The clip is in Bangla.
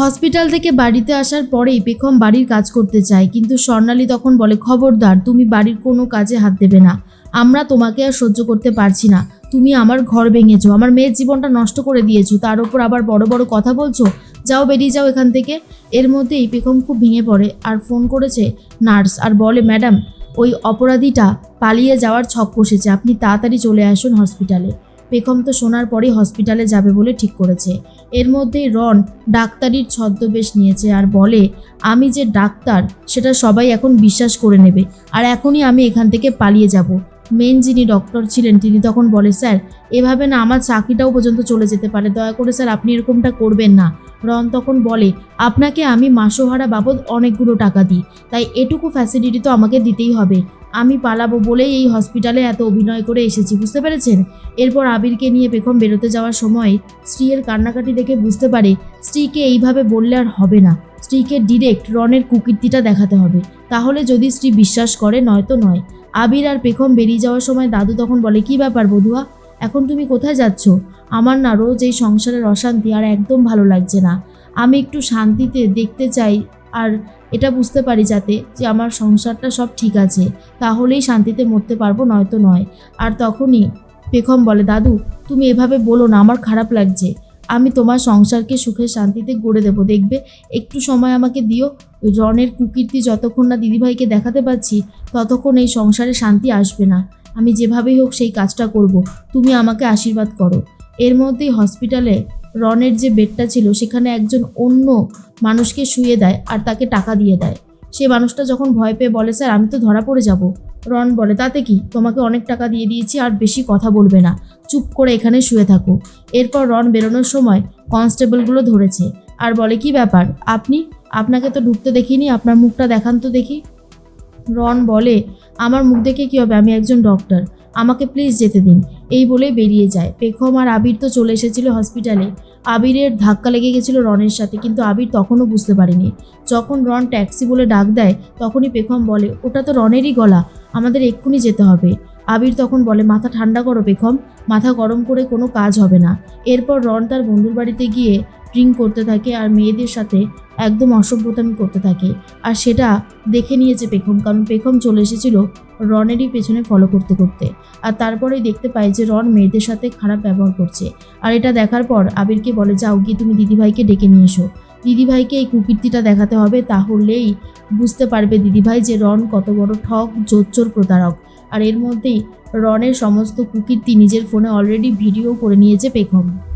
হসপিটাল থেকে বাড়িতে আসার পরেই পেখম বাড়ির কাজ করতে চায়, কিন্তু স্বর্ণালী তখন বলে, খবরদার, তুমি বাড়ির কোনো কাজে হাত দেবে না। আমরা তোমাকে আর সহ্য করতে পারছি না। তুমি আমার ঘর ভেঙেছো, আমার মেয়ের জীবনটা নষ্ট করে দিয়েছ, তার উপর আবার বড় বড় কথা বলছো? যাও বেরিয়ে যাও এখান থেকে। এর মধ্যেই পেখম খুব ভেঙে পড়ে আর ফোন করেছে নার্স আর বলে, ম্যাডাম, ওই অপরাধীটা পালিয়ে যাওয়ার ছক কষেছে, আপনি তাড়াতাড়ি চলে আসুন হসপিটালে। পেখম তো শোনার পরেই হসপিটালে যাবে বলে ঠিক করেছে। এর মধ্যেই রন ডাক্তারির ছদ্মবেশ নিয়েছে আর বলে, আমি যে ডাক্তার, সেটা সবাই এখন বিশ্বাস করে নেবে। আর এখনই আমি এখান থেকে পালিয়ে যাব। মেন যিনি ডক্টর ছিলেন, তিনি তখন বলে, স্যার, এভাবে না আমার চাকরিটাও পর্যন্ত চলে যেতে পারে। দয়া করে স্যার, আপনি এরকমটা করবেন না। রন তখন বলে, আপনাকে আমি মাসোহারা বাবদ অনেকগুলো টাকা দিই। তাই এটুকু ফ্যাসিলিটি তো আমাকে দিতেই হবে। আমি পালাবো বলেই এই হসপিটালে এত অভিনয় করে এসেছি, বুঝতে পেরেছেন? এরপর আবিরকে নিয়ে পেখম বেরোতে যাওয়ার সময় স্ত্রীর কান্নাকাটি দেখে বুঝতে পারে, স্ত্রীকে এইভাবে বললে আর হবে না। স্ত্রীকে ডিরেক্ট রনের কুকীর্তিটা দেখাতে হবে। তাহলে যদি স্ত্রী বিশ্বাস করে, নয়তো নয়। আবির আর পেখম বেরিয়ে যাওয়ার সময় দাদু তখন বলে, কি ব্যাপার বধুয়া? এখন তুমি কোথায় যাচ্ছ? আমার না রোজ এই সংসারের অশান্তি আর একদম ভালো লাগছে না। আমি একটু শান্তিতে দেখতে চাই আর এটা বুঝতে পারি যাতে যে আমার সংসারটা সব ঠিক আছে। তাহলেই শান্তিতে মরতে পারব, নয়তো নয়। আর তখনই পেখম বলে, দাদু, তুমি এভাবে বলো না, আমার খারাপ লাগছে। আমি তোমার সংসারকে সুখে শান্তিতে গড়ে দেবো। দেখবে, একটু সময় আমাকে দিও ওই রনের কুকীর্তি যতক্ষণ না দিদিভাইকে দেখাতে পারছি, ততক্ষণ এই সংসারে শান্তি আসবে না। আমি যেভাবেই হোক সেই কাজটা করব, তুমি আমাকে আশীর্বাদ করো। এর মধ্যেই হসপিটালে রনের যে বেডটা ছিল, সেখানে একজন অন্য মানুষকে শুয়ে দেয় আর তাকে টাকা দিয়ে দেয়। সে মানুষটা যখন ভয় পেয়ে বলে, স্যার, আমি তো ধরা পড়ে যাব। রন বলে, তাতে কি? তোমাকে অনেক টাকা দিয়ে দিয়েছি আর বেশি কথা বলবে না। চুপ করে এখানে শুয়ে থাকো। এরপর রন বেরোনোর সময় কনস্টেবলগুলো ধরেছে আর বলে, কি ব্যাপার? আপনি আপনাকে তো ঢুকতে দেখিনি, আপনার মুখটা দেখান তো দেখি। রন বলে, আমার মুখ দেখে কী হবে? আমি একজন ডক্টর আমাকে প্লিজ যেতে দিন। এই বলে বেরিয়ে যায়। পেখম আর আবির তো চলে এসেছিল হসপিটালে আবিরের ধাক্কা লেগে গেছিল রনের সাথে, কিন্তু আবির তখনও বুঝতে পারেনি। যখন রন ট্যাক্সি বলে ডাক দেয়, তখনই পেখম বলে, ওটা তো রনেরই গলা, আমাদের এক্ষুনি যেতে হবে। আবির তখন বলে, মাথা ঠান্ডা করো পেখম, মাথা গরম করে কোনো কাজ হবে না। এরপর রন তার বন্ধুর বাড়িতে গিয়ে ড্রিঙ্ক করতে থাকে আর মেয়েদের সাথে একদম অসভ্যতামি করতে থাকে। আর সেটা দেখে নিয়েছে পেখম, কারণ পেখম চলে এসেছিল রনেরই পেছনে ফলো করতে করতে। আর তারপরেই দেখতে পায় যে রন মেয়েদের সাথে খারাপ ব্যবহার করছে। আর এটা দেখার পর আবিরকে বলে, যাও গিয়ে তুমি দিদিভাইকে ডেকে নিয়ে এসো। দিদিভাইকে এই কুকীর্তিটা দেখাতে হবে, তাহলেই বুঝতে পারবে দিদিভাই যে রন কত বড় ঠক জোচ্চোর প্রতারক। আর এর মধ্যেই রনের সমস্ত কুকীর্তি নিজের ফোনে অলরেডি ভিডিও করে নিয়েছে পেখম।